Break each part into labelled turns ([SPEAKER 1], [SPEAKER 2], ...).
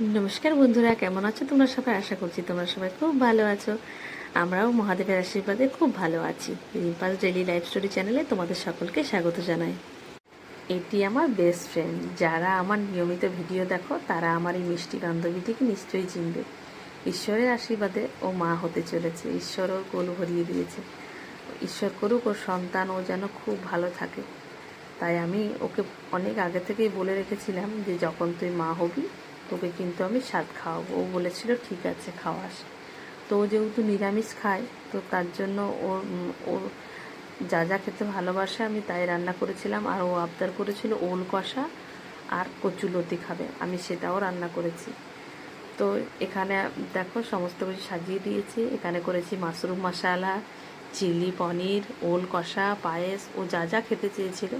[SPEAKER 1] নমস্কার বন্ধুরা, কেমন আছো? তোমরা সবাই আশা করছি তোমরা সবাই খুব ভালো আছো। আমরাও মহাদেবের আশীর্বাদে খুব ভালো আছি। রিম্পাল ডেলি লাইফ স্টোরি চ্যানেলে তোমাদের সকলকে স্বাগত জানাই। এটি আমার বেস্ট ফ্রেন্ড যারা আমার নিয়মিত ভিডিও দেখো, তারা আমার এই মিষ্টি বান্ধবীটিকে নিশ্চয়ই চিনবে। ঈশ্বরের আশীর্বাদে ও মা হতে চলেছে। ঈশ্বর কোল ভরিয়ে দিয়েছে। ঈশ্বর করুক ওর সন্তান ও যেন খুব ভালো থাকে। তাই আমি ওকে অনেক আগে থেকেই বলে রেখেছিলাম যে, যখন তুই মা হবি তোকে কিন্তু আমি স্বাদ খাওয়াবো। ও বলেছিল, ঠিক আছে খাওয়াস তো ও যেহেতু নিরামিষ খায়, তো তার জন্য ওর ওর যা যা খেতে ভালোবাসে আমি তাই রান্না করেছিলাম। আর ও আবদার করেছিল ওল কষা আর কচুলতি খাবে। আমি সেটাও রান্না করেছি। তো এখানে দেখো, সমস্ত কিছু সাজিয়ে দিয়েছি। এখানে করেছি মাশরুম মশালা, চিলি পনির, ওল কষা, পায়েস। ও যা যা খেতে চেয়েছিল,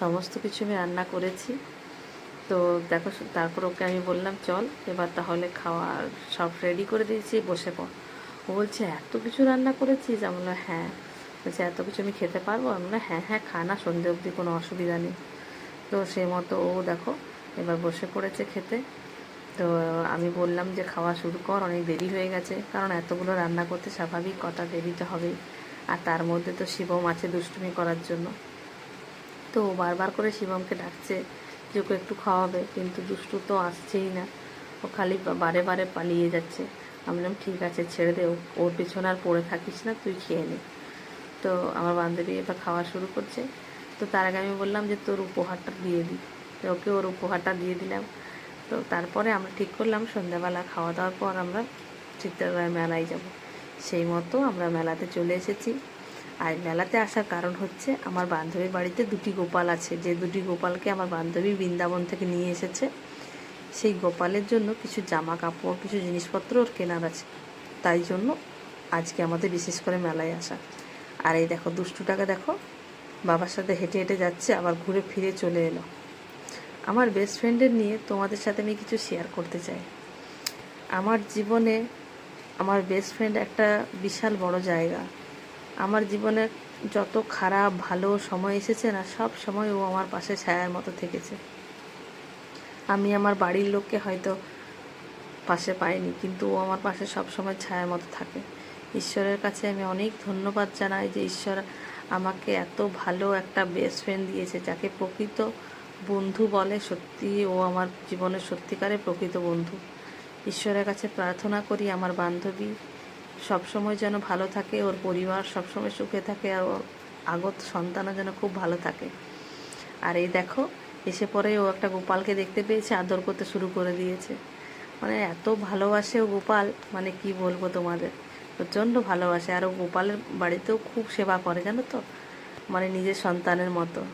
[SPEAKER 1] সমস্ত কিছু আমি রান্না করেছি। তো দেখো তারপর ওকে আমি বললাম, চল, এবার তাহলে খাওয়ার সব রেডি করে দিয়েছি, বসে পড়। ও বলছে, এত কিছু রান্না করেছিস? আমি বললাম হ্যাঁ। বলছে, এত কিছু আমি খেতে পারব? আমি বললাম হ্যাঁ হ্যাঁ খা না, সন্ধে অবধি কোনো অসুবিধা নেই। তো সে মতো ও দেখো এবার বসে পড়েছে খেতে। তো আমি বললাম যে, খাওয়া শুরু কর, অনেক দেরি হয়ে গেছে। কারণ এতগুলো রান্না করতে স্বাভাবিক, কটা দেরি তো হবেই। আর তার মধ্যে তো শিবম আছে দুষ্টুমি করার জন্য। তো বারবার করে শিবমকে ডাকছে। যে ওকে একটু খাওয়াবে, কিন্তু দুষ্টু তো আসছেই না। ও খালি বারে বারে পালিয়ে যাচ্ছে। আমি বললাম, ঠিক আছে, ছেড়ে দে ওর পিছনে আর পড়ে থাকিস না, তুই খেয়ে নে। তো আমার বান্ধবী এবার খাওয়া শুরু করছে। তো তার আগে আমি বললাম যে, তোর উপহারটা দিয়ে দিই তো ওকে ওর উপহারটা দিয়ে দিলাম। তো তারপরে আমরা ঠিক করলাম, সন্ধ্যাবেলা খাওয়া দাওয়ার পর আমরা চিত্রগড় মেলায় যাব। সেই মতো আমরা মেলাতে চলে এসেছি। আর মেলাতে আসার কারণ হচ্ছে আমার বান্ধবীর বাড়িতে দুটি গোপাল আছে। যে দুটি গোপালকে আমার বান্ধবী বৃন্দাবন থেকে নিয়ে এসেছে, সেই গোপালের জন্য কিছু জামা কাপড় কিছু জিনিসপত্র ওর কেনার আছে। তাই জন্য আজকে আমাদের বিশেষ করে মেলায় আসা। আর এই দেখো, দুষ্টুটাকে দেখো, বাবার সাথে হেঁটে হেঁটে যাচ্ছে, আবার ঘুরে ফিরে চলে এলো। আমার বেস্ট ফ্রেন্ডের নিয়ে তোমাদের সাথে আমি কিছু শেয়ার করতে চাই। আমার জীবনে আমার বেস্ট ফ্রেন্ড একটা বিশাল বড় জায়গা। আমার জীবনে যত খারাপ, ভালো সময় এসেছে না, সব সময় ও আমার পাশে ছায়ার মতো থেকেছে। আমি আমার বাড়ির লোককে হয়তো পাশে পাইনি, কিন্তু ও আমার পাশে সব সময় ছায়ার মতো থাকে। ঈশ্বরের কাছে আমি অনেক ধন্যবাদ জানাই যে ঈশ্বর আমাকে এত ভালো একটা বেস্ট ফ্রেন্ড দিয়েছে, যাকে প্রকৃত বন্ধু বলে সত্যি ও আমার জীবনের সত্যিকারের প্রকৃত বন্ধু। ঈশ্বরের কাছে প্রার্থনা করি, আমার বান্ধবী সবসময় যেন ভালো থাকে, ওর পরিবার সবসময় সুখে থাকে, আর ওর আগত সন্তানও যেন খুব ভালো থাকে। আর এই দেখো, এসে পরে ও একটা গোপালকে দেখতে পেয়েছে, আদর করতে শুরু করে দিয়েছে। মানে এত ভালোবাসে ও গোপাল মানে কি বলব তোমাদের? প্রচণ্ড ভালোবাসে। আর ও গোপালের বাড়িতেও খুব সেবা করে, জানো তো? মানে নিজের সন্তানের মতো।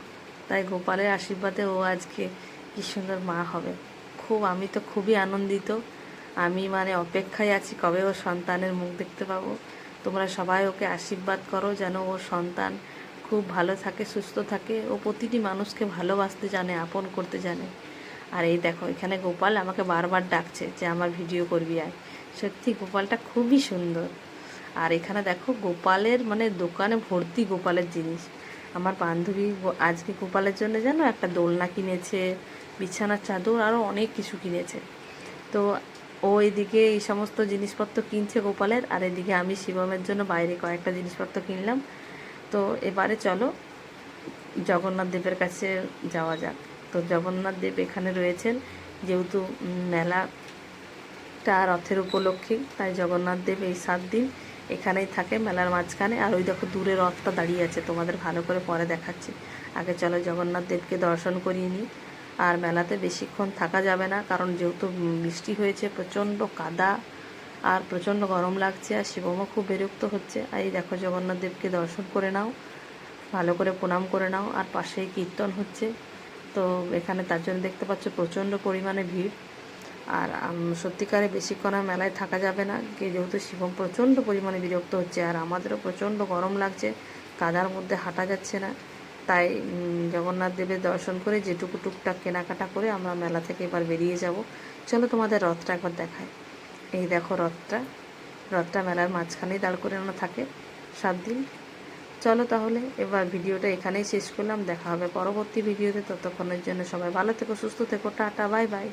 [SPEAKER 1] তাই গোপালের আশীর্বাদে ও আজকে কি সুন্দর মা হবে। খুব, আমি তো খুবই আনন্দিত। আমি মানে অপেক্ষায় আছি কবে ওর সন্তানের মুখ দেখতে পাবো। তোমরা সবাই ওকে আশীর্বাদ করো যেন ওর সন্তান খুব ভালো থাকে, সুস্থ থাকে। ও প্রতিটি মানুষকে ভালোবাসতে জানে, আপন করতে জানে। আর এই দেখো, এখানে গোপাল আমাকে বারবার ডাকছে যে আমার ভিডিও করবি আয়। সত্যি, গোপালটা খুবই সুন্দর। আর এখানে দেখো, গোপালের মানে দোকানে ভর্তি গোপালের জিনিস। আমার বান্ধবী আজকে গোপালের জন্য যেন একটা দোলনা কিনেছে, বিছানার চাদর আরও অনেক কিছু কিনেছে। তো ও এদিকে এই সমস্ত জিনিসপত্র কিনছে গোপালের, আর এদিকে আমি শিবমের জন্য বাইরে কয়েকটা জিনিসপত্র কিনলাম। তো এবারে চলো জগন্নাথ দেবের কাছে যাওয়া যাক। তো জগন্নাথ দেব এখানে রয়েছেন, যেহেতু মেলাটা রথের উপলক্ষে, তাই জগন্নাথ দেব এই সাত দিন এখানেই থাকে মেলার মাঝখানে। আর ওই দেখো দূরে রথটা দাঁড়িয়ে আছে, তোমাদের ভালো করে পরে দেখাচ্ছি। আগে চলো জগন্নাথ দেবকে দর্শন করিয়ে নিই। আর মেলাতে বেশিক্ষণ থাকা যাবে না, কারণ যেহেতু বৃষ্টি হয়েছে, প্রচণ্ড কাদা আর প্রচণ্ড গরম লাগছে আর শিবমও খুব বিরক্ত হচ্ছে। আর এই দেখো জগন্নাথ দেবকে দর্শন করে নাও, ভালো করে প্রণাম করে নাও, আর পাশেই কীর্তন হচ্ছে। তো এখানে তার জন্য দেখতে পাচ্ছ প্রচণ্ড পরিমাণে ভিড়। আর সত্যিকারে বেশিক্ষণ আর মেলায় থাকা যাবে না যেহেতু শিবম প্রচণ্ড পরিমাণে বিরক্ত হচ্ছে, আর আমাদেরও প্রচণ্ড গরম লাগছে, কাদার মধ্যে হাঁটা যাচ্ছে না। তাই জগন্নাথ দেবের দর্শন করে যেটুকু টুকটাক কেনাকাটা করে আমরা মেলা থেকে এবার বেরিয়ে যাব। চলো তোমাদের রথটা একবার দেখায় এই দেখো রথটা। রথটা মেলার মাঝখানেই দাঁড় করে করানো থাকে সাত দিন। চলো তাহলে এবার ভিডিওটা এখানেই শেষ করলাম। দেখা হবে পরবর্তী ভিডিওতে। ততক্ষণের জন্য সবাই ভালো থেকো, সুস্থ থেকো। Tata, bye bye.